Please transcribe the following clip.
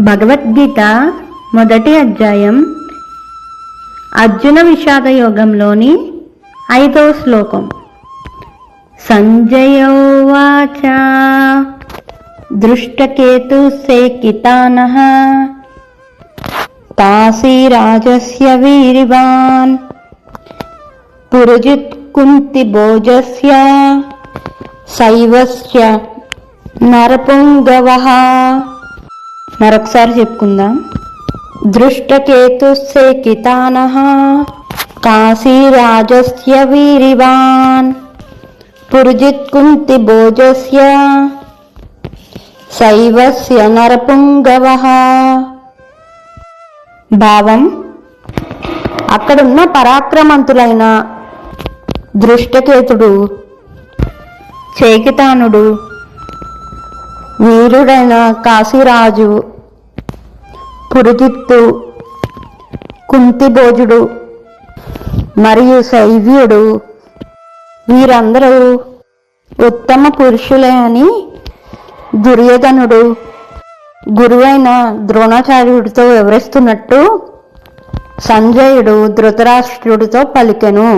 భగవద్గీత మొదటి అధ్యాయం అర్జున విషాద యోగంలోని ఐదవ శ్లోకం. సంజయోవాచ దృష్టకేతు సేకితాన కాశీరాజస్య వీరివాన్. పురజిత్ కుంతి భోజస్య. శైవస్య నరపుంగవః. మరొకసారి చెప్పుకుందాం. దృష్టకేతు సేకితానః కాశీరాజస్య వీరివాన్. పురుజిత్ కుంతి భోజస్య శైవస్య నరపుంగవః. భావం అక్కడున్న పరాక్రమంతులైన దృష్టకేతుడు చేకితానుడు వీరుడైన కాశీరాజు పురుజిత్తు కుంతిభోజుడు మరియు శైవ్యుడు వీరందరూ ఉత్తమ పురుషులే అని దుర్యోధనుడు గురువైన ద్రోణాచార్యుడితో వివరిస్తున్నట్టు సంజయుడు ధృతరాష్ట్రుడితో పలికెను.